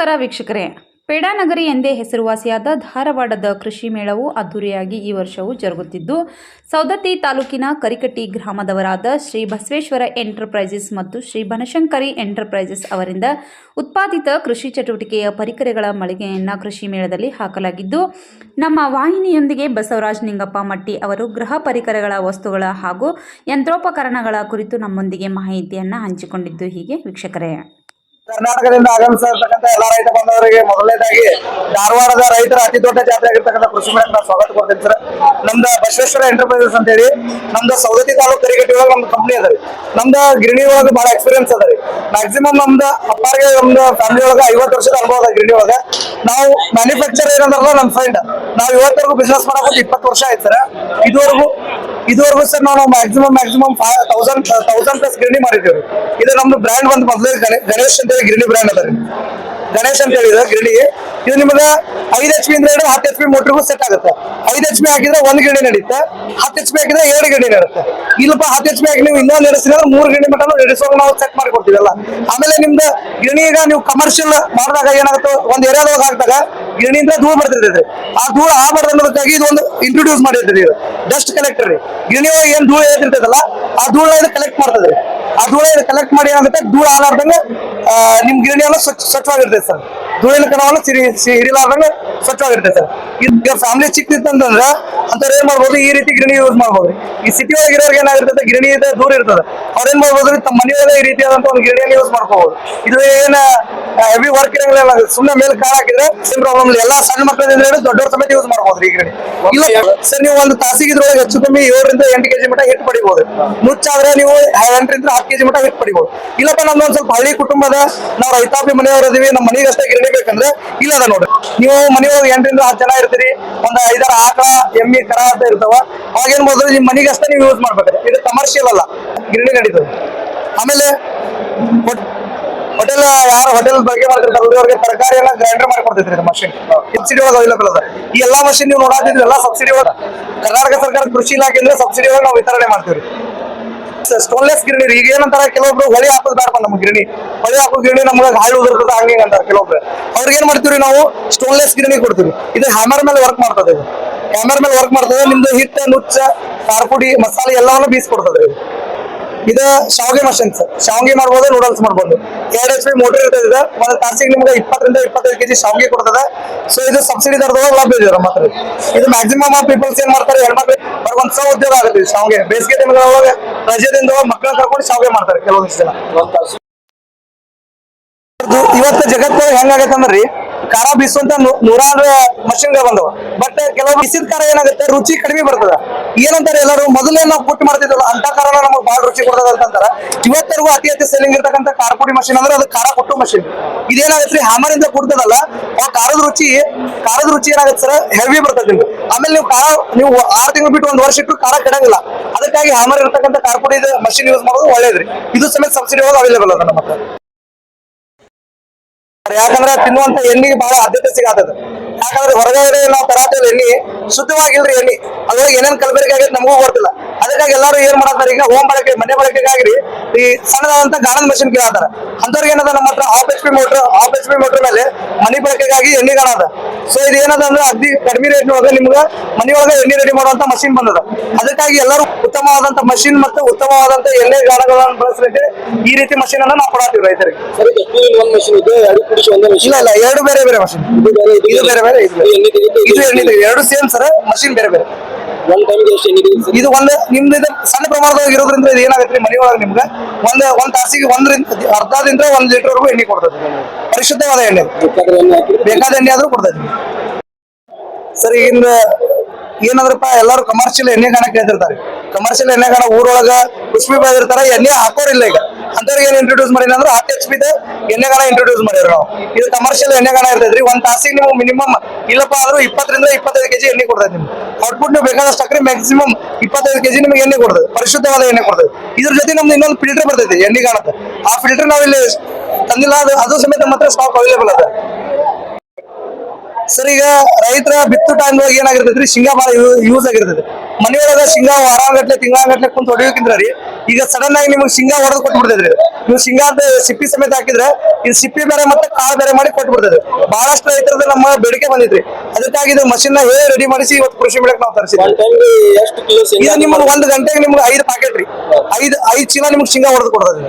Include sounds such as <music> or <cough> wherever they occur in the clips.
ನಮಸ್ಕಾರ ವೀಕ್ಷಕರೇ. ಪೇಡಾನಗರಿ ಎಂದೇ ಹೆಸರುವಾಸಿಯಾದ ಧಾರವಾಡದ ಕೃಷಿ ಮೇಳವು ಅದ್ದೂರಿಯಾಗಿ ಈ ವರ್ಷವೂ ಜರುಗುತ್ತಿದ್ದು ಸೌದತ್ತಿ ತಾಲೂಕಿನ ಕರಿಕಟ್ಟಿ ಗ್ರಾಮದವರಾದ ಶ್ರೀ ಬಸವೇಶ್ವರ ಎಂಟರ್ಪ್ರೈಸಸ್ ಮತ್ತು ಶ್ರೀ ಬನಶಂಕರಿ ಎಂಟರ್ಪ್ರೈಸಸ್ ಅವರಿಂದ ಉತ್ಪಾದಿತ ಕೃಷಿ ಚಟುವಟಿಕೆಯ ಪರಿಕರಗಳ ಮಳಿಗೆಯನ್ನು ಕೃಷಿ ಮೇಳದಲ್ಲಿ ಹಾಕಲಾಗಿದ್ದು, ನಮ್ಮ ವಾಹಿನಿಯೊಂದಿಗೆ ಬಸವರಾಜ್ ನಿಂಗಪ್ಪ ಮಟ್ಟಿ ಅವರು ಗೃಹ ಪರಿಕರಗಳ ವಸ್ತುಗಳ ಹಾಗೂ ಯಂತ್ರೋಪಕರಣಗಳ ಕುರಿತು ನಮ್ಮೊಂದಿಗೆ ಮಾಹಿತಿಯನ್ನು ಹಂಚಿಕೊಂಡಿದ್ದು ಹೀಗೆ ವೀಕ್ಷಕರೇ. ಕರ್ನಾಟಕದಿಂದ ಆಗಮಿಸಿರ್ತಕ್ಕಂಥ ಎಲ್ಲ ರೈತ ಬಂದವರಿಗೆ ಮೊದಲನೇದಾಗಿ ಧಾರವಾಡದ ರೈತರ ಅತಿ ದೊಡ್ಡ ಜಾತ್ರೆ ಆಗಿರ್ತಕ್ಕಂಥ ಕೃಷಿ ಮೇಳಕ್ಕೆ ನಾನು ಸ್ವಾಗತ ಕೊಡ್ತೀನಿ ಸರ್. ನಮ್ದು ಬಸವೇಶ್ವರ ಎಂಟರ್ಪ್ರೈಸಸ್ ಅಂತ ಹೇಳಿ ನಮ್ದು ಸೌದತ್ತಿ ತಾಲೂಕು ಕರಿಗಟ್ಟಿ ಒಳಗೆ ನಮ್ದು ಕಂಪ್ನಿ ಅದ ರೀ. ನಮ್ದು ಗಿರಣಿ ಒಳಗೆ ಬಹಳ ಎಕ್ಸ್ಪೀರಿಯನ್ಸ್ ಅದ ರೀ. ಮ್ಯಾಕ್ಸಿಮಮ್ ನಮ್ದು ಅಪ್ಪಾರಿಗೆ ನಮ್ದು ಫ್ಯಾಮಿಲಿ ಒಳಗೆ ಐವತ್ತು ವರ್ಷದ ಅನುಭವ ಅದ ಗಿರಣಿ ಒಳಗೆ. ನಾವು ಮ್ಯಾನುಫ್ಯಾಕ್ಚರ್ ಏನಂದ್ರೆ ನಮ್ಮ ಫ್ರೆಂಡ್ ನಾವು ಇವತ್ತರೆಗೂ ಬಿಸ್ನೆಸ್ ಮಾಡಕ್ಕೆ ಇಪ್ಪತ್ತು ವರ್ಷ ಆಯ್ತು ಸರ್. ಇದುವರೆಗೂ ಇದುವರೆಗೂ ಸರ್ ನಾವು maximum maximum thousand thousand plus ಗಿರಣಿ ಮಾಡಿದ್ದೀವಿ ಇದು ನಮ್ದು ಬ್ರ್ಯಾಂಡ್ ಒಂದು ಮೊದಲೇ ಗಣೇಶ್ ಅಂತ ಹೇಳಿ ಗಿರಣಿ ಬ್ರ್ಯಾಂಡ್ ಅದ ರೀ. ಗಣೇಶ್ ಅಂತ ಹೇಳಿದ್ರೆ ಗಿರಣಿಗೆ. ಇದು ನಿಮಗೆ ಐದು ಎಚ್ ಪಿ ಅಂದ್ರೆ ಹೇಳಿ ಹತ್ತು ಎಚ್ ಪಿ ಮೋಟ್ರಿಗೂ ಸೆಟ್ ಆಗುತ್ತೆ. ಐದು ಎಚ್ ಪಿ ಹಾಕಿದ್ರೆ ಒಂದು ಗಿರಣಿ ನಡೀತೆ. ಹತ್ತು ಎಚ್ ಪಿ ಹಾಕಿದ್ರೆ ಎರಡು ಗಿರಣಿ ನಡುತ್ತೆ ಇಲ್ಲಪ್ಪ, ಹತ್ತು ಎಚ್ ಪಿ ಹಾಕಿ ನೀವು ಇನ್ನೊಂದು ನಡೆಸಿದ್ರೆ ಮೂರು ಗಿರಣಿ ಮಟ್ಟ ನಡೆಸುವಾಗ ನಾವು ಸೆಟ್ ಮಾಡಿ ಕೊಡ್ತೀವಲ್ಲ ಆಮೇಲೆ ನಿಮ್ದು ಗಿರಣಿ ಈಗ ನೀವು ಕಮರ್ಷಿಯಲ್ ಮಾಡಿದಾಗ ಏನಾಗುತ್ತೆ, ಒಂದ್ ಏರಿಯಾದೊಳಗೆ ಹಾಕಿದಾಗ ಗಿರಣಿಯಿಂದ ಧೂಳು ಬರ್ತಿರ್ತೈತ್ರಿ ಆ ಧೂಳು ಆಗಬಾರ್ದು ಅನ್ನೋದಕ್ಕಾಗಿ ಇದೊಂದು ಇಂಟ್ರೊಡ್ಯೂಸ್ ಮಾಡಿರ್ತೀರಿ ಇದು. ಡಸ್ಟ್ ಕಲೆಕ್ಟರ್ ರೀ. ಗಿರಣಿ ಒಳಗೆ ಏನ್ ಧೂಳು ಏತಿರ್ತೈತಲ್ಲ ಆ ಧೂಳ ಇದು ಕಲೆಕ್ಟ್ ಮಾಡ್ತದೆ ಆ ಧೂಳ ಕಲೆಕ್ಟ್ ಮಾಡಿ ಏನಾಗುತ್ತೆ, ಧೂಳು ಆಗಲಾರ್ದಂಗ ನಿಮ್ ಗಿರಣಿ ಎಲ್ಲ ಸ್ವಚ್ಛ ಸ್ವಚ್ಛವಾಗಿರ್ತೈತೆ ಸರ್. ಧೂಳಿನ ಕಣವನ್ನು ಸಿರಿ ಹಿಡಿಲಾರ್ದಂಗೆ ಸ್ವಚ್ಛವಾಗಿರ್ತೈತೆ ಸರ್. ಈಗ ಫ್ಯಾಮಿಲಿ ಚಿಕ್ಕದಿತ್ತಂತಂದ್ರೆ ಅಂತವ್ರು ಏನ್ ಮಾಡ್ಬೋದು? ಈ ರೀತಿ ಗಿರಣಿ ಯೂಸ್ ಮಾಡ್ಬೋದು. ಈ ಸಿಟಿ ಒಳಗೆ ಇರೋರ್ಗೆ ಏನಾಗಿರ್ತದೆ ಗಿರಣಿ ಇದೆ ದೂರ ಇರ್ತದೆ. ಅವ್ರ ಏನ್ ಮಾಡ್ಬೋದು? ತಮ್ಮ ಮನೆಯೊಳಗೆ ಈ ರೀತಿಯಾದಂತ ಒಂದು ಗಿರಣಿಯನ್ನು ಯೂಸ್ ಮಾಡ್ಕೋಬಹುದು ಇದು ಏನ ಹೆವಿ ವರ್ಕ್ ಇರಂಗಿಲ್ಲ ಸುಮ್ಮನೆ ಮೇಲೆ ಕಾರ್ ಹಾಕಿದ್ರೆ ಸೇಮ್ ಪ್ರಾಬ್ಲಮ್ ಎಲ್ಲ ಸಣ್ಣ ಮಕ್ಕಳಿಂದ ದೊಡ್ಡವ್ರ ಸಮೇತ ಯೂಸ್ ಮಾಡ್ಬೋದು ಈ ಗಿರಣಿ. ಇಲ್ಲ, ಸರ್, ನೀವು ಒಂದು ತಾಸಿಗೆ ಇದ್ರೊಳಗೆ ಹೆಚ್ಚು ಕಮ್ಮಿ ಏಳರಿಂದ ಎಂಟು ಕೆಜಿ ಮಟ್ಟ ಹಿಟ್ಟು ಪಡಿಬಹುದು ಮುಚ್ಚಾದ್ರೆ ನೀವು ಎಂಟರಿಂದ ಹತ್ತು ಕೆಜಿ ಮಟ್ಟ ಹಿಟ್ಟು ಪಡಿಬಹುದು ಇಲ್ಲಪ್ಪ ನಮ್ದು ಒಂದ್ ಸ್ವಲ್ಪ ಹಳ್ಳಿ ಕುಟುಂಬದ, ನಾವು ರೈತಾಪಿ ಮನೆಯವರದೀವಿ ನಮ್ಮ ಮನೆಗೆ ಅಷ್ಟೇ ಗಿರಣಿ ಬೇಕಂದ್ರೆ, ಇಲ್ಲದ ನೋಡ್ರಿ. ನೀವು ಮನೆಯೊಳಗೆ ಎಂಟರಿಂದ ಹತ್ತು ಜನ ಇರ್ತೀರಿ. ಒಂದ್ ಐದಾರು ಆಕಳ, ಎಮ್ಮಿ, ಕರ ಅಂತ ಇರ್ತಾವ. ಅವಾಗ ಮೊದಲು ನಿಮ್ ಮನೆಗೆ ಅಷ್ಟೇ ನೀವು ಯೂಸ್ ಮಾಡ್ಬೇಕು ಇದು ಕಮರ್ಷಿಯಲ್ ಅಲ್ಲ. ಗಿರಣಿ ನಡೀತದೆ. ಆಮೇಲೆ ಹೋಟೆಲ್ ಯಾರು ಹೋಟೆಲ್ ಬಗ್ಗೆ ಮಾಡ್ತಿರ್ತಾರೆ ತರಕಾರಿ ಎಲ್ಲ ಗ್ರೈಂಡರ್ ಮಾಡಿ ಕೊಡ್ತೈತ್ರಿ ಮಷಿನ್ ಸಬ್ಸಿಡಿ ಒಳಗೆ ಅವೈಲೇಬಲ್ ಅದ. ಈ ಎಲ್ಲಾ ಮಷಿನ್ ನೀವು ನೋಡಾತಿದ್ರೆ ಎಲ್ಲಾ ಸಬ್ಸಿಡಿ ಒಳಗ ಕರ್ನಾಟಕ ಸರ್ಕಾರ ಕೃಷಿ ಇಲಾಖೆಯಿಂದ ಸಬ್ಸಿಡಿ ಒಳಗೆ ನಾವು ವಿತರಣೆ ಮಾಡ್ತೀವಿ ಸ್ಟೋನ್ಲೆಸ್ ಗಿರಣಿ. ಈಗ ಏನಂತಾರ ಕೆಲವೊಬ್ರು ಹೊಳಿ ಹಾಕೋದು ಬೇಡಪ್ಪ ನಮ್ಮ ಗಿರಣಿ. ಹೊಳಿ ಹಾಕೋ ಗಿರಣಿ ನಮ್ಗೆ ಹಾಳು ಉದಿರ್ತದ ಹಂಗೆ ಅಂತಾರ ಕೆಲವೊಬ್ರು. ಅವ್ರಿಗೆ ಏನ್ ಮಾಡ್ತೀವಿ ನಾವು? ಸ್ಟೋನ್ಲೆಸ್ ಗಿರಣಿ ಕೊಡ್ತೀವಿ ಇದು ಹ್ಯಾಮರ್ ಮೇಲೆ ವರ್ಕ್ ಮಾಡ್ತದೆ ಇದು. ಹ್ಯಾಮರ್ ಮೇಲೆ ವರ್ಕ್ ಮಾಡ್ತದೆ, ನಿಮ್ದು ಹಿಟ್ಟ, ನುಚ್ಚ ಖಾರ ಪುಡಿ ಮಸಾಲೆ ಎಲ್ಲವನ್ನು ಬೀಸ್ಕೊಡ್ತದೆ ಇದು. ಇದು ಶಾವಿಗೆ ಮಷಿನ್ ಸರ್ ಶಾವಿಗೆ ಮಾಡ್ಬೋದು ನೂಡಲ್ಸ್ ಮಾಡ್ಬೋದು. ಎರಡು ಎಚ್ ಪಿ ಮೋಟರ್ ಇರ್ತದೆ ಒಂದು ತಾಸಿಗೆ ನಿಮ್ಗೆ ಇಪ್ಪತ್ತರಿಂದ ಇಪ್ಪತ್ತೈದು ಕೆಜಿ ಶಾವಿಗೆ ಕೊಡ್ತದೆ. ಸೊ ಇದು ಸಬ್ಸಿಡಿ ದರದೊಳಗೆ ಲಭ್ಯ ಇದೆ ನಮ್ಮ ಹತ್ರ. ಇದು ಮ್ಯಾಕ್ಸಿಮಮ್ ಪೀಪಲ್ಸ್ ಏನ್ ಮಾಡ್ತಾರೆ ಹೆಣ್ಮಕ್ಳು ಅವ್ರಿಗೆ ಒಂದು ಉದ್ಯೋಗ ಆಗುತ್ತೆ ಶಾವಿಗೆ. ಬೇಸಿಗೆ ದಿನಗಳೊಳಗೆ ರಜೆದಿಂದ ಮಕ್ಕಳ ಕರ್ಕೊಂಡು ಶಾವಿಗೆ ಮಾಡ್ತಾರೆ ಕೆಲವೊಂದಿಷ್ಟು ಜನ. ಇವತ್ತು ಜಗತ್ತೊಳಗೆ ಹೆಂಗಾಗತ್ತೆ ಅಂದ್ರಿ, ಖಾರ ಬೀಸುವಂತ ನೂರಾರು ಮಷಿನ್ ಬಂದವ. ಬಟ್ ಕೆಲವು ಬಿಸಿದ ಖಾರ ಏನಾಗುತ್ತೆ, ರುಚಿ ಕಡಿಮೆ ಬರ್ತದ. ಏನಂತಾರೆ ಎಲ್ಲರೂ, ಮೊದಲೇ ನಾವು ಪುಟ್ಟಿ ಮಾಡ್ತಿದ್ವಲ್ಲ, ಅಂತ ಖಾರ ನಮಗೆ ಬಹಳ ರುಚಿ ಕೊಡ್ತದ ಅಂತಂತಾರ. ಇವತ್ತರೆಗೂ ಅತಿ ಅತಿ ಸೆಲ್ಲಿಂಗ್ ಇರ್ತಕ್ಕಂಥ ಖಾರ ಪುಡಿ ಮಷಿನ್ ಅಂದ್ರೆ ಅದು ಖಾರ ಕೊಟ್ಟು ಮಷಿನ್ ಇದೇನಾಗತ್ತೆ ರೀ ಹ್ಯಾಮರ್ ಇಂದ ಕುಡ್ತದಲ್ಲ, ಆ ಖಾರದ ರುಚಿ ಖಾರದ ರುಚಿ ಏನಾಗತ್ತೆ ಸರ್ ಹೆವಿ ಬರ್ತದೆ ಆಮೇಲೆ ನೀವು ಖಾರ ನೀವು ಆರು ತಿಂಗಳು ಬಿಟ್ಟು ಒಂದು ವರ್ಷ ಇಟ್ಟು ಖಾರ ಕೆಡಂಗಿಲ್ಲ ಅದಕ್ಕಾಗಿ ಹ್ಯಾಮರ್ ಇರ್ತಕ್ಕಂಥ ಇದು ಮಷಿನ್ ಯೂಸ್ ಮಾಡೋದು ಒಳ್ಳೇದ್ರಿ. ಇದು ಸಮೇತ ಸಬ್ಸಿಡಿ ಒಳಗೆ ಅವೈಲೇಬಲ್ ಅದ ನಮ್ಮ ಹತ್ರ? ಯಾಕಂದ್ರೆ ತಿನ್ನುವಂತ ಎಣ್ಣಿಗೆ ಬಹಳ ಆದ್ಯತೆ ಸಿಗತ್ತದ ಯಾಕಂದ್ರೆ ಹೊರಗಡೆ ನಾವು ತರಾತೇವೆ ಎಲ್ಲಿ? ಶುದ್ಧವಾಗಿಲ್ರಿ ಎಲ್ಲಿ? ಅದ್ರೊಳಗೆ ಏನೇನ್ ಕಲಬೆರಕೆ ಆಗೈತೆ ನಮಗೂ ಗೊತ್ತಿಲ್ಲ. ಅದಕ್ಕಾಗಿ ಎಲ್ಲರೂ ಏನ್ ಮಾಡತ್ತಾರ ಈಗ ಹೋಮ್ ಬಳಕೆ, ಮನೆ ಬಳಕೆಗಾಗ್ರಿ ಈ ಸಣ್ಣದಾದಂತ ಗಾಣದ ಮಷಿನ್ ಕೇಳತ್ತಾರ ಅಂತವ್ರಿಗೆ ಏನದ ನಮ್ಮ ಹತ್ರ half H P motor half H P motor ಮೇಲೆ ಮನೆ ಬಳಕೆಗಾಗಿ ಎಣ್ಣೆ ಗಾಣದ ಸೊ ಇದು ಏನದ ಅಂದ್ರೆ ಅಗ್ದಿ ಕಡಿಮೆ ರೇಟ್ ಒಳಗೆ ನಿಮ್ಗೆ ಮನೆಯೊಳಗೆ ಎಣ್ಣೆ ರೆಡಿ ಮಾಡುವಂತ ಮಷಿನ್ ಬಂದದ. ಅದಕ್ಕಾಗಿ ಎಲ್ಲರೂ ಉತ್ತಮವಾದಂತ ಮಷಿನ್ ಮತ್ತು ಉತ್ತಮವಾದಂತ ಎಣ್ಣೆ ಗಾಣಗಳನ್ನು ಬಳಸಲಿಕ್ಕೆ ಈ ರೀತಿ ಮಷಿನ್ ಅನ್ನ ನಾವು ಕೊಡಾತೀವಿ ರೈತರಿಗೆ. ಸರಿ ಒಂದ್ ಮಷೀನ್ ಇದೆ ಎರಡು ಕುಡಿಸಿ ಒಂದೇ ಮಷಿನ್ ಇಲ್ಲ ಇಲ್ಲ ಎರಡು ಬೇರೆ ಬೇರೆ ಮಷಿನ್ ಇದು ಬೇರೆ ಇದು ಇದು ಬೇರೆ ಬೇರೆ ಇದು ಎಣ್ಣೆ ಎರಡು ಸೇಮ್ ಸರ್ ಮಷಿನ್ ಬೇರೆ ಬೇರೆ. ಒಂದ್ ಟೈಮ್ಗೆ ಎಷ್ಟು ಎಣ್ಣೆ ತೆಗಿತೆ ಇದು ಒಂದು ನಿಮ್ದು ಇದು ಸಣ್ಣ ಪ್ರಮಾಣದಾಗ ಇರೋದ್ರಿಂದ ಇದು ಏನಾಗುತ್ತೆ ರೀ ಮನೆಯೊಳಗೆ ನಿಮ್ಗೆ? ಒಂದ್ ಒಂದ್ ತಾಸಿಗೆ ಒಂದರಿಂದ ಅರ್ಧದಿಂದ ಒಂದ್ ಲೀಟರ್ ವರೆಗೂ ಎಣ್ಣೆ ಕೊಡ್ತದೆ. ಪರಿಶುದ್ಧವಾದ ಎಣ್ಣೆ. ಬೇಕಾದ್ರೆ ಎಣ್ಣೆ ಹಾಕಿ ಬೇಕಾದ ಎಣ್ಣೆ ಆದ್ರೂ ಕೊಡ್ತದೆ ಸರ್ ಈಗಿಂದ ಏನಾದ್ರಪ್ಪ ಎಲ್ಲರೂ ಕಮರ್ಷಿಯಲ್ ಎಣ್ಣೆ ಗಾಣ ಕೇಳ್ತಿರ್ತಾರೆ ಕಮರ್ಷಿಯಲ್ ಎಣ್ಣೆ ಕಾಣ ಊರೊಳಗ ಕುಸ್ಬಿ ಬೆಳೆದಿರ್ತಾರ ಎಣ್ಣೆ ಹಾಕೋರಿಲ್ಲ ಈಗ. ಅಂತವ್ರಿಗೆ ಏನ್ ಇಂಟ್ರೊಡ್ಯೂಸ್ ಮಾಡಿನ ಅಂದ್ರೆ ಹತ್ತು ಎಚ್ ಪಿದ ಎಣ್ಣೆ ಕಾಣ ಇಂಟ್ರೊಡ್ಯೂಸ್ ಮಾಡಿದ್ರು ನಾವು. ಇದು ಕಮರ್ಷಿಯಲ್ ಎಣ್ಣೆ ಗಾಣ ಇರ್ತೈತ್ರಿ ಒಂದ್ ತಾಸಿಗೆ ನೀವು ಮಿನಿಮಮ್ ಇಲ್ಲಪ್ಪ ಆದ್ರೂ ಇಪ್ಪತ್ತರಿಂದ ಇಪ್ಪತ್ತೈದು ಕೆಜಿ ಎಣ್ಣೆ ಕೊಡ್ತೈತಿ ನಿಮ್ಗೆ. ಔಟ್ಪುಟ್ ನೀವು ಬೇಕಾದಷ್ಟು ಹಾಕ್ರಿ ಮ್ಯಾಕ್ಸಿಮಮ್ ಇಪ್ಪತ್ತೈದು ಕೆಜಿ ನಿಮಗೆ ಎಣ್ಣೆ ಕೊಡ್ತದೆ ಪರಿಶುದ್ಧವಾದ ಎಣ್ಣೆ ಕೊಡ್ತದೆ ಇದ್ರ ಜೊತೆ ನಮ್ದು ಇನ್ನೊಂದು ಫಿಲ್ಟರ್ ಬರ್ತೈತಿ ಎಣ್ಣೆ ಕಾಣುತ್ತೆ ಆ ಫಿಲ್ಟರ್ ನಾವಿಲ್ಲಿ ತಂದಿಲ್ಲ, ಅದು ಅದು ಸಮೇತ ಮಾತ್ರ ಸ್ಟಾಕ್ ಅವೈಲೇಬಲ್ ಅದ. ಸರ್ ಈಗ ರೈತರ ಬಿತ್ತು ಟೈಮ್ ಏನಾಗಿರ್ತೈತ್ರಿ? ಶೇಂಗಾ ಬಾಳ ಯೂಸ್ ಆಗಿರ್ತೈತಿ. ಮನೆಯೊಳಗ ಶೇಂಗಾ ವಾರಾಂಗಟ್ಲೆ ತಿಂಗಳಾಂಗಟ್ಲೆ ಕುಂತ ಹೊಡಿಯೋಕ್ಕಿಂತ ರೀ ಈಗ ಸಡನ್ ಆಗಿ ನಿಮ್ಗೆ ಶೇಂಗಾ ಹೊಡೆದು ಕೊಟ್ಬಿಡ್ತೈತ್ರಿ. ನೀವು ಶೇಂಗಾದ ಸಿಪ್ಪಿ ಸಮೇತ ಹಾಕಿದ್ರೆ ಇದು ಸಿಪ್ಪಿ ಬೇರೆ ಮತ್ತೆ ಕಾಳು ಬೇರೆ ಮಾಡಿ ಕೊಟ್ಟು ಬಹಳಷ್ಟು ರೈತರದ್ದು ನಮ್ಮ ಬೇಡಿಕೆ ಬಂದಿದ್ರಿ ಅದಕ್ಕಾಗಿ ಇದು ಮಷಿನ್ನ ಹೇಳಿ ರೆಡಿ ಮಾಡಿಸಿ ಇವತ್ತು ಕೃಷಿ ಬೆಳಕ್ ನಾವು ತರಿಸಿದ್ವಿ. ಇದು ಶೇಂಗಾ ನಿಮ್ಗೆ ಒಂದು ಗಂಟೆಗೆ ನಿಮ್ಗೆ ಐದು ಪ್ಯಾಕೆಟ್ ರೀ. ಐದು ಐದು ಚೀಲ ನಿಮ್ಗೆ ಶೇಂಗಾ ಹೊಡೆದು ಕೊಡ್ತದೆ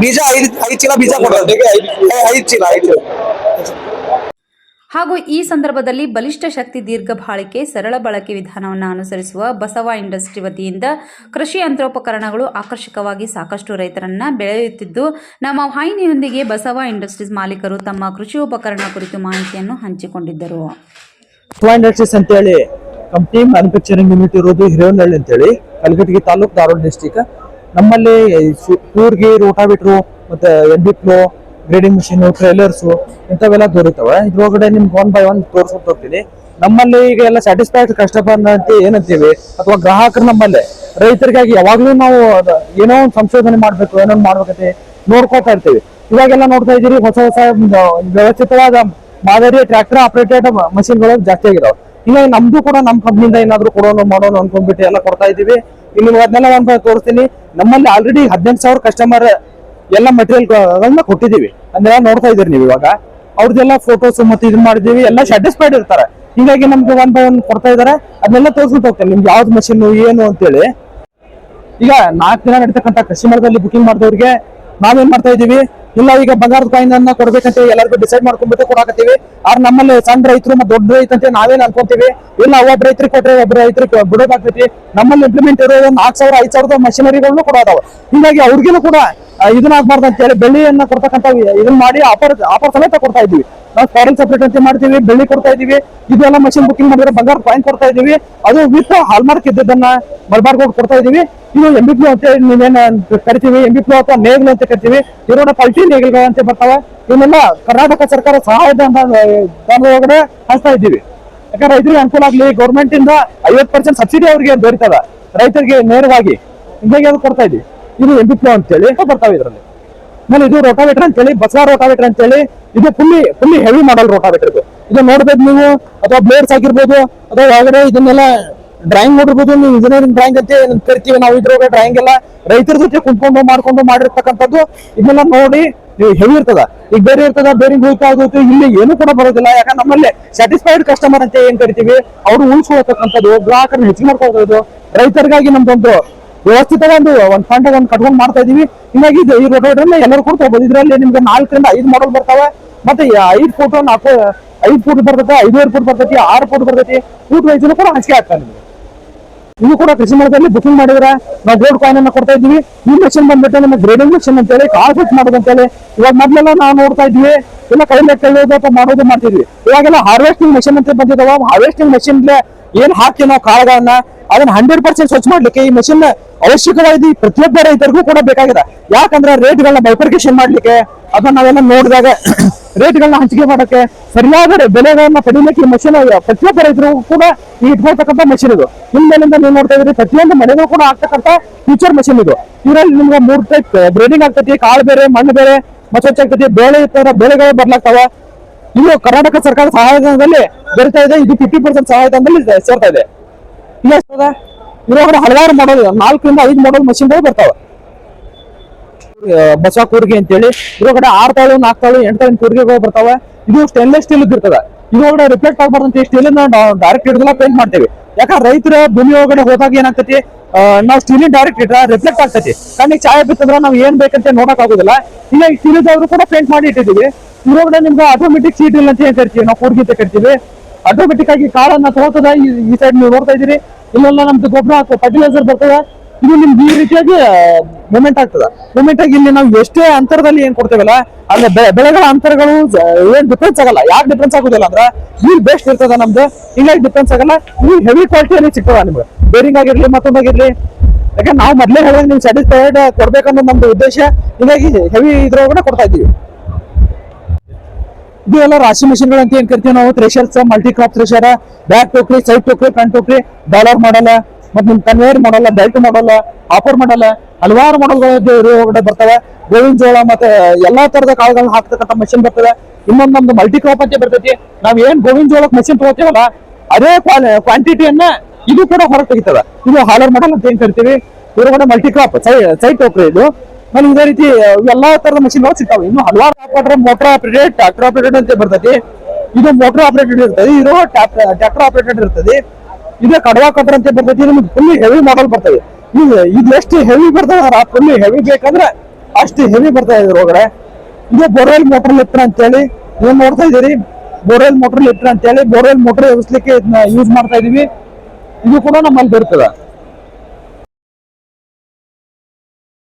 ಬೀಜ ಐದು ಐದು ಚೀಲ ಬೀಜ ಕೊಡ್ತದೆ ಐದು ಚೀಲ ಐದು ಚೀಲ. ಹಾಗೂ ಈ ಸಂದರ್ಭದಲ್ಲಿ ಬಲಿಷ್ಠ ಶಕ್ತಿ ದೀರ್ಘ ಬಾಳಿಕೆ, ಸರಳ ಬಳಕೆ ವಿಧಾನವನ್ನು ಅನುಸರಿಸುವ ಬಸವ ಇಂಡಸ್ಟ್ರಿ ವತಿಯಿಂದ ಕೃಷಿ ಯಂತ್ರೋಪಕರಣಗಳು ಆಕರ್ಷಕವಾಗಿ ಸಾಕಷ್ಟು ರೈತರನ್ನ ಬೆಳೆಯುತ್ತಿದ್ದು, ನಮ್ಮ ವಾಹಿನಿಯೊಂದಿಗೆ ಬಸವ ಇಂಡಸ್ಟ್ರೀಸ್ ಮಾಲೀಕರು ತಮ್ಮ ಕೃಷಿ ಉಪಕರಣ ಕುರಿತು ಮಾಹಿತಿಯನ್ನು ಹಂಚಿಕೊಂಡಿದ್ದರು. ಬಸವ ಇಂಡಸ್ಟ್ರೀಸ್ ಅಂತೇಳಿ ಕಂಪ್ನಿ ಮ್ಯಾನುಫ್ಯಾಕ್ಚರಿಂಗ್ ಯೂನಿಟ್ ಇರೋದು ಹಿರೇನಹಳ್ಳಿ ಅಂತೇಳಿ, ಕಲಘಟಗಿ ತಾಲೂಕು ಧಾರವಾಡ ಡಿಸ್ಟಿಕ್ ನಮ್ಮಲ್ಲಿ ಕೂರ್ಗಿ, ರೋಟಾವಿಟ್ರು, ಮತ್ತೆ ಎನ್ ಗ್ರೇಡಿಂಗ್ ಮಿಷಿನ್ ಟ್ರೈಲರ್ಸು ಇಂಥವೆಲ್ಲ ದೊರೀತವೆ. ಇದ್ರೊಳಗಡೆ ನಿಮ್ಗೆ ಒನ್ ಬೈ ಒನ್ ತೋರಿಸ್ಕೊಂಡು ಹೋಗ್ತೀನಿ ನಮ್ಮಲ್ಲಿ ಈಗ ಎಲ್ಲ ಸ್ಯಾಟಿಸ್ಫೈಡ್ ಕಸ್ಟಮರ್ ಅಂತ ಏನಂತೀವಿ? ಅಥವಾ ಗ್ರಾಹಕರು ನಮ್ಮಲ್ಲೇ? ರೈತರಿಗಾಗಿ ಯಾವಾಗ್ಲೂ ನಾವು ಏನೋ ಒಂದು ಸಂಶೋಧನೆ ಮಾಡ್ಬೇಕು, ಏನೋ ಮಾಡ್ಬೇಕಂತೆ ನೋಡ್ಕೊತಾ ಇರ್ತೀವಿ. ಇವಾಗೆಲ್ಲ ನೋಡ್ತಾ ಇದ್ದೀರಿ, ಹೊಸ ಹೊಸ ವ್ಯವಸ್ಥಿತವಾದ ಮಾದರಿ ಟ್ರ್ಯಾಕ್ಟರ್ ಆಪರೇಟೆಡ್ ಮಷಿನ್ಗಳು ಜಾಸ್ತಿ ಆಗಿದಾವೆ. ಹೀಗಾಗಿ ನಮ್ದು ಕೂಡ ನಮ್ಮ ಕಂಪ್ನಿಯಿಂದ ಏನಾದ್ರು ಕೊಡೋಣ ಮಾಡೋಣ ಅನ್ಕೊಂಡ್ಬಿಟ್ಟು ಎಲ್ಲ ಕೊಡ್ತಾ ಇದೀವಿ ಇಲ್ಲಿ ಅದನ್ನೆಲ್ಲ ಒಂದ್ ತೋರಿಸ್ತೀನಿ. ನಮ್ಮಲ್ಲಿ ಆಲ್ರೆಡಿ ಹದಿನೆಂಟು ಸಾವಿರ ಕಸ್ಟಮರ್ ಎಲ್ಲ ಗಳನ್ನ ಕೊಟ್ಟಿದೀವಿ ಅಂದ್ರೆ ನೋಡ್ತಾ ಇದೀರಿ ನೀವು ಇವಾಗ. ಅವ್ರದ್ದೆಲ್ಲ ಫೋಟೋಸ್ ಮತ್ತೆ ಇದನ್ನ ಮಾಡಿದೀವಿ ಎಲ್ಲ ಸ್ಯಾಟಿಸ್ಫೈಡ್ ಇರ್ತಾರೆ. ಹೀಗಾಗಿ ನಮ್ಗೆ ಒನ್ ಬೈ ಒನ್ ಕೊಡ್ತಾ ಇದಾರೆ ಅದನ್ನೆಲ್ಲ ತೋರಿಸ್ಬಿಟ್ಟು ಹೋಗ್ತೇನೆ. ನಿಮ್ಗೆ ಯಾವ್ದು ಮಷಿನ್ ಏನು ಅಂತೇಳಿ. ಈಗ ನಾಲ್ಕು ದಿನ ನಡೀತಕ್ಕಂಥ ಕೃಷಿ ಮೇಳದಲ್ಲಿ ಬುಕಿಂಗ್ ಮಾಡಿದವ್ರಿಗೆ ನಾವೇನ್ ಮಾಡ್ತಾ ಇದೀವಿ ಇಲ್ಲ, ಈಗ ಬಂಗಾರದ ಕಾಯಿನ್ ಕೊಡ್ಬೇಕಂತ ಎಲ್ಲರಿಗೂ ಡಿಸೈಡ್ ಮಾಡ್ಕೊಂಡ್ಬಿಟ್ಟು ಕೊಡಾಕತ್ತೀವಿ. ಆದ್ರೆ ನಮ್ಮಲ್ಲಿ ಸಣ್ಣ ರೈತರು ಮತ್ತೆ ದೊಡ್ಡ ರೈತ ಅಂತ ನಾವೇನ್ ಅನ್ಕೊಂತೀವಿ? ಇಲ್ಲ, ಒಬ್ಬ ರೈತರಿಗೆ ಕೊಟ್ರೆ ಒಬ್ಬ ರೈತರಿಗೆ ಬಿಡೋದಾಗ್ತೈತಿ. ನಮ್ಮಲ್ಲಿ ಇಂಪ್ಲಿಮೆಂಟ್ ಇರೋ ನಾಲ್ಕು ಸಾವಿರ, ಐದು ಸಾವಿರದ ಮಷಿನರಿಗಳನ್ನು ಕೂಡ ಅದಾವ ಹೀಗಾಗಿ ಅವ್ರಿಗೂ ಕೂಡ ಇದನ್ನ ಆಗ್ಬಾರ್ದು ಅಂತ ಹೇಳಿ ಬೆಳ್ಳಿಯನ್ನ ಕೊಡ್ತಕ್ಕಂತ ಇದನ್ನ ಮಾಡಿ ಆಫರ್ ಆಫರ್ ಸಮೇತ ಕೊಡ್ತಾ ಇದೀವಿ ನಾವು ಫಾರಿನ್ ಸಪ್ರೇಟ್ ಅಂತ ಮಾಡ್ತೀವಿ, ಬೆಳ್ಳಿ ಕೊಡ್ತಾ ಇದೀವಿ ಇದೆಲ್ಲ ಮಷಿನ್ ಬುಕಿಂಗ್ ಮಾಡಿದ್ರೆ ಬಂಗಾರ ಕಾಯಿನ್ ಕೊಡ್ತಾ ಇದೀವಿ ಅದು ವಿತ್ ಹಾಲ್ಮಾರ್ಕ್ ಇದ್ದದನ್ನ ಮಲ್ಬಾರ್ ಗೋಲ್ಡ್ ಕೊಡ್ತಾ ಇದೀವಿ ಇದು ಎಂ ಬಿ ಪ್ಲೋ ಅಂತ ನೀವೇನು ಕರಿತೀವಿ ಎಂ ಬಿ ಪ್ಲೋ ಅಥವಾ ನೇಗಿಲು ಅಂತ ಕರಿತೀವಿ. ಇರೋಣ ಪಲ್ಟಿ ನೇಗಿಲ್ಗಳು ಅಂತ ಬರ್ತಾವೆ. ಇವನ್ನೆಲ್ಲ ಕರ್ನಾಟಕ ಸರ್ಕಾರ ಸಹಾಯದ ಒಳಗಡೆ ಹಂಚ್ತಾ ಇದ್ದೀವಿ. ಯಾಕಂದ್ರೆ ರೈತರಿಗೆ ಅನುಕೂಲ ಆಗ್ಲಿ ಗೌರ್ಮೆಂಟ್ ಇಂದ ಐವತ್ ಪರ್ಸೆಂಟ್ ಸಬ್ಸಿಡಿ ಅವ್ರಿಗೆ ದೊರೀತದ. ರೈತರಿಗೆ ನೇರವಾಗಿ ಹಿಂಗಾಗಿ ಅದು ಕೊಡ್ತಾ ಇದೀವಿ ಇದು ಎಂ ಅಂತ ಪ್ಲೋ ಅಂತೇಳಿ ಬರ್ತಾವೆ ಇದರಲ್ಲಿ. ಆಮೇಲೆ ಇದು ರೋಟಾವೇಟರ್ ಅಂತೇಳಿ ಬಸವ ರೋಟಾವೇಟರ್ ಅಂತೇಳಿ ಇದು fully fully heavy model rotavator ಇದು. ಇದು ನೋಡ್ಬೇಕು ನೀವು ಅಥವಾ ಬ್ಲೇಡ್ಸ್ ಆಗಿರ್ಬೋದು ಅಥವಾ ಒಳಗಡೆ ಇದನ್ನೆಲ್ಲ ಡ್ರಾಯಿಂಗ್ ನೋಡಿರ್ಬೋದು ನೀವು ಇಂಜಿನಿಯರಿಂಗ್ ಡ್ರಾಯಿಂಗ್ ಅಂತ ಕರಿತೀವಿ ನಾವು ಇದ್ರೊಳಗೆ ಡ್ರಾಯಿಂಗ್ ಎಲ್ಲ ರೈತರ ಜೊತೆ ಕುಂತ್ಕೊಂಡು ಮಾಡ್ಕೊಂಡು ಮಾಡಿರ್ತಕ್ಕಂಥದ್ದು ಇದನ್ನೆಲ್ಲ ನೋಡಿ ನೀವು ಹೆವಿ ಇರ್ತದ. ಈಗ ಬೇರೆ ಇರ್ತದ ಬೇರೆ ಹೋಗ್ತಾ ಆಗುತ್ತೆ ಇಲ್ಲಿ ಏನು ಕೂಡ ಬರೋದಿಲ್ಲ. ಯಾಕಂದ್ರೆ ನಮ್ಮಲ್ಲಿ ಸ್ಯಾಟಿಸ್ಫೈಡ್ ಕಸ್ಟಮರ್ ಅಂತ ಏನ್ ಕರಿತೀವಿ ಅವರು ಉಳಿಸ್ಕೊಳ್ತಕ್ಕಂಥದ್ದು ಗ್ರಾಹಕರನ್ನ ಹೆಚ್ಚು ಮಾಡ್ಕೊಳ್ತದ್ದು ರೈತರಿಗಾಗಿ ನಮ್ದೊಂದು ವ್ಯವಸ್ಥಿತ ಒಂದು, ಒಂದ್ ಫಂಡ್ ಒಂದು ಕಟ್ಕೊಂಡು ಮಾಡ್ತಾ ಇದೀವಿ. ಹಿಂಗಾಗಿ ಇದು, ಈ ರೋಟೋವೇಟರ್ ಎಲ್ಲರೂ ಕೂಡ ತಗೋಬಹುದು ಇದ್ರಲ್ಲಿ ನಿಮ್ಗೆ ನಾಲ್ಕರಿಂದ ಐದು ಮಾಡಲ್ ಬರ್ತಾವೆ. ಮತ್ತೆ ಐದು ಫೋಟೋ ನಾಲ್ಕು, ಐದು ಫೋಟೋ ಬರ್ತೈತೆ, ಐದೂವರೆ ಫೋಟ್ ಬರ್ತೈತಿ, ಆರು ಫೋಟ್ ಬರ್ತೈತಿ. ಫೂಟ್ ವೈಸ್ ಕೂಡ ಹಂಚಿಕೆ ಆಗ್ತಾನೆ ನಿಮ್ಗೆ ಇದು ಕೂಡ ಕೃಷಿ ಮಾಡದಲ್ಲಿ ಬುಕಿಂಗ್ ಮಾಡಿದ್ರೆ ನಾವು ಗೋಲ್ಡ್ ಕಾಯಿನ್ ಅನ್ನ ಕೊಡ್ತಾ ಇದೀವಿ ಈ ಮೆಷಿನ್ ಬಂದ್ಬಿಟ್ಟು ನಮ್ಮ ಗ್ರೇಡಿಂಗ್ ಮೆಷಿನ್ ಅಂತೇಳಿ ಕಾಲ್ ಫಿಟ್ ಮಾಡೋದು ಅಂತೇಳಿ. ಇವಾಗ ಮೊದ್ಲೆಲ್ಲ ನಾವು ನೋಡ್ತಾ ಇದ್ವಿ ಎಲ್ಲ ಕೈಲಿ ಕೇಳೋದು ಅಥವಾ ಮಾಡೋದು ಮಾಡ್ತಿದ್ವಿ. ಇವಾಗೆಲ್ಲ ಹಾರ್ವೆಸ್ಟಿಂಗ್ ಮೆಷಿನ್ ಅಂತ ಬಂದಿದಾವ. ಹಾರ್ವೆಸ್ಟಿಂಗ್ ಮೆಷಿನ್ ಏನ್ ಹಾಕಿ ನಾವು ಕಾಳುಗಳನ್ನ ಅದನ್ನ ಹಂಡ್ರೆಡ್ ಪರ್ಸೆಂಟ್ ಸ್ವಚ್ಛ ಮಾಡ್ಲಿಕ್ಕೆ ಈ ಮೆಷಿನ್ ಅವಶ್ಯಕವಾಗಿ ಪ್ರತಿಯೊಬ್ಬ ರೈತರಿಗೂ ಕೂಡ ಬೇಕಾಗಿದೆ. ಯಾಕಂದ್ರೆ ರೇಟ್ಗಳನ್ನ ಬೈಫರ್ಕೇಶನ್ ಮಾಡ್ಲಿಕ್ಕೆ ಅದನ್ನ ನಾವೆಲ್ಲ ನೋಡಿದಾಗ <clears throat> ರೇಟ್ಗಳನ್ನ ಹಂಚಿಕೆ ಮಾಡಕ್ಕೆ ಸರಿಯಾದ ಬೆಲೆಗಳನ್ನ ಪಡಿಲಿಕ್ಕೆ ಈ ಮಷಿನ್ ಪ್ರತಿಯೊಬ್ಬ ರೈತರು ಕೂಡ ಈ ಇಟ್ಕೊಳ್ತಕ್ಕಂಥ ಮಷಿನ್ ಇದು. ಹಿಂದಿನಿಂದ ನೀವು ನೋಡ್ತಾ ಇದ್ರಿ ಪ್ರತಿಯೊಂದು ಮನೆಗೂ ಕೂಡ ಆಗ್ತಕ್ಕಂಥ ಫ್ಯೂಚರ್ ಮಷಿನ್ ಇದು. ಇದರಲ್ಲಿ ನಿಮ್ಗೆ ಮೂರ್ ಟೈಪ್ ಗ್ರೇಡಿಂಗ್ ಆಗ್ತೈತಿ, ಕಾಳು ಬೇರೆ, ಮಣ್ಣು ಬೇರೆ ಮಚ್ಚ ಆಗ್ತೈತಿ, ಬೇಳೆ ಇರ್ತಾರ ಬೆಳೆಗಳು ಬರ್ಲಾಗ್ತಾವ. ಇದು ಕರ್ನಾಟಕ ಸರ್ಕಾರ ಸಹಾಯಧನದಲ್ಲಿ ಬರ್ತಾ ಇದೆ ಇದು ಫಿಫ್ಟಿ ಪರ್ಸೆಂಟ್ ಸಹಾಯಧನದಲ್ಲಿ ಸೇರ್ತಾ ಇದೆ. ಇದ್ರೊಳಗಡೆ ಹಲವಾರು ಮಾಡೋದು ನಾಲ್ಕರಿಂದ ಐದು ಮಾಡಲ್ ಮಷಿನ್ಗಳು ಬರ್ತಾವೆ. ಬಸವ ಕೂರ್ಗೆ ಅಂತೇಳಿ ಕಡೆ ಆರ್ ತಾಳು ನಾಲ್ಕು ತಾಳು ಎಂಟು ತಾಳಿನ ಕೂರ್ಗೆಗಳು ಬರ್ತಾವೆ. ಇದು ಸ್ಟೇನ್ಲೆಸ್ ಸ್ಟೀಲ್ ಇರ್ತದೆ. ಇದ್ರೊಳಗಡೆ ರಿಫ್ಲೆಕ್ಟ್ ಆಗ್ಬಾರ್ದಂತ ಸ್ಟೀಲ್ ಡೈರೆಕ್ಟ್ ಹಿಡಿದಲ್ಲ ಪೇಂಟ್ ಮಾಡ್ತೇವೆ. ಯಾಕಂದ್ರೆ ರೈತರ ಭೂಮಿ ಒಳಗಡೆ ಹೋದಾಗ ಏನಾಗ್ತೈತಿ? ನಾವು ಸ್ಟೀಲಿನ ಡೈರೆಕ್ಟ್ ಇಟ್ರ ರಿಫ್ಲೆಕ್ಟ್ ಆಗ್ತೈತಿ. ಕಣ್ಣಿಗೆ ಛಾಯೆ ಬಿತ್ತಂದ್ರೆ ನಾವು ಏನ್ ಬೇಕಂತ ನೋಡಕ್ ಆಗುದಿಲ್ಲ. ಈಗ ಸ್ಟೀಲ್ ಕೂಡ ಪೇಂಟ್ ಮಾಡಿ ಇಟ್ಟಿದ್ದೀವಿ. ಇದ್ರೊಳಗಡೆ ನಿಮ್ಗೆ ಆಟೋಮೆಟಿಕ್ ಸೀಟ್ ಇಲ್ಲ ಅಂತ ಹೇಳ್ತಿರ್ತೀವಿ ನಾವು ಕೂರ್ಗಿ ಅಂತ ಕರಿತೀವಿ. ಆಟೋಮೆಟಿಕ್ ಆಗಿ ಕಾಳನ್ನ ತಗೋತದ? ಈ ಸೈಡ್ ನೀವು ನೋಡ್ತಾ ಇದೀರಿ ಇಲ್ಲೆಲ್ಲ ನಮ್ದು ಗೊಬ್ಬರ ಅಥವಾ ಫರ್ಟಿಲೈಸರ್ ಬರ್ತದೆ. ಇದು ನಿಮ್ಗೆ ಈ ರೀತಿಯಾಗಿ ಮೂಮೆಂಟ್ ಆಗ್ತದ. ಮೂಮೆಂಟ್ ಆಗಿ ಇಲ್ಲಿ ನಾವು ಎಷ್ಟೇ ಅಂತರದಲ್ಲಿ ಏನ್ ಕೊಡ್ತೇವಲ್ಲ ಅಂದ್ರೆ ಬೆಳೆಗಳ ಅಂತರಗಳು ಏನ್ ಡಿಫ್ರೆನ್ಸ್ ಆಗಲ್ಲ. ಯಾಕೆ ಡಿಫ್ರೆನ್ಸ್ ಆಗುದಿಲ್ಲ ಅಂದ್ರೆ, ನೀರ್ ಬೆಸ್ಟ್ ಇರ್ತದ ನಮ್ದು. ಹಿಂಗಾಗಿ ಡಿಫ್ರೆನ್ಸ್ ಆಗಲ್ಲ. ನೀರ್ ಹೆವಿ ಕ್ವಾಲಿಟಿಯಲ್ಲಿ ಸಿಗ್ತದ ನಿಮ್ಗೆ. ಬೇರಿಂಗ್ ಆಗಿರ್ಲಿ ಮತ್ತೊಂದಾಗಿರ್ಲಿ ಯಾಕಂದ್ರೆ ನಾವು ಮೊದ್ಲೇ ಹೇಳಿದ್ರೆ ನೀವು ಸ್ಯಾಟಿಸ್ಫೈಡ್ ಕೊಡ್ಬೇಕನ್ನೋ ನಮ್ದು ಉದ್ದೇಶ. ಹೀಗಾಗಿ ಹೆವಿ ಇದ್ರೊಳಗಡೆ ಕೊಡ್ತಾ ಇದ್ದೀವಿ. ಇದು ಎಲ್ಲ ರಾಶಿ ಮಿಷಿನ್ಗಳು ಅಂತ ಏನ್ ಕರಿತೀವಿ ನಾವು? Threshers multi crop thresher back ಟೋಕ್ರಿ side ಟೋಕ್ರಿ ಫ್ರಂಟ್ ಟೋಕ್ರಿ ಡಾಲರ್ ಮಾಡಲ್ಲ ಮತ್ತೆ ನಿಮ್ ಕನ್ವೇರ್ ಮಾಡಲ್ಲ ಬೆಲ್ಟ್ ಮಾಡಲ್ಲ ಆಫರ್ ಮಾಡಲ್ಲ ಹಲವಾರು ಮಾಡಲ್ಗಳು ಒಳಗಡೆ ಬರ್ತವೆ. ಗೋವಿನ ಜೋಳ ಮತ್ತೆ ಎಲ್ಲಾ ತರದ ಕಾಳುಗಳನ್ನ ಹಾಕ್ತಕ್ಕಂಥ ಮಷಿನ್ ಬರ್ತದೆ ಇನ್ನೊಂದು ನಮ್ದು ಮಲ್ಟಿ ಕ್ರಾಪ್ ಅಂತ ಬರ್ತೈತಿ. ನಾವ್ ಏನ್ ಗೋವಿನ ಜೋಳಕ್ ಮಷಿನ್ ತಗೋತೀವಲ್ಲ, ಅದೇ ಕ್ವಾಂಟಿಟಿಯನ್ನ ಇದು ಕೂಡ ಹೊರಗೆ ತೆಗಿತದ ಇದು ಹಾಲರ್ ಮಾಡಲ್ ಅಂತ ಏನ್ ಕರಿತೀವಿ? ಇದ್ರೊಳಗಡೆ ಮಲ್ಟಿ ಕ್ರಾಪ್ ಸೈಡ್ ಟೋಕ್ರಿ ಇದು. ಆಮೇಲೆ ಇದೇ ರೀತಿ ಎಲ್ಲಾ ತರದ ಮಷಿನ್ ಸಿಗ್ತಾವೆ. ಇನ್ನು ಹಲವಾರು operator motor operated tractor operated ಅಂತ ಬರ್ತೈತಿ. ಇದು ಮೋಟರ್ ಆಪರೇಟೆಡ್ ಇರ್ತದೆ ಇದು ಟ್ರಾಕ್ಟರ್ ಆಪರೇಟೆಡ್ ಇರ್ತದೆ ಇದು ಕಡವಾ ಕಟ್ಟರ್ ಅಂತ ಬರ್ತೈತಿ. ನಿಮ್ಗೆ ಫುಲ್ ಹೆವಿ ಮಾಡಲ್ ಬರ್ತದೆ ಇದು ಇದು ಎಷ್ಟು ಹೆವಿ ಬರ್ತದೆ ಫುಲ್ ಹೆವಿ ಬೇಕಂದ್ರೆ, ಅಷ್ಟು ಹೆವಿ ಬರ್ತಾ ಇದೆ ಒಳಗಡೆ. ಇದು ಬೋರ್ವೆಲ್ ಮೋಟರ್ ಲಿಫ್ಟರ್ ಅಂತೇಳಿ. ಏನ್ ನೋಡ್ತಾ ಇದೀರಿ ಬೋರ್ವೆಲ್ ಮೋಟರ್ ಲಿಫ್ಟರ್ ಅಂತೇಳಿ. ಬೋರ್ವೆಲ್ ಮೋಟರ್ ಎಬ್ಸ್ಲಿಕ್ಕೆ ಇದನ್ನ ಯೂಸ್ ಮಾಡ್ತಾ ಇದೀವಿ. ಇದು ಕೂಡ ನಮ್ಮಲ್ಲಿ ಬರ್ತದೆ.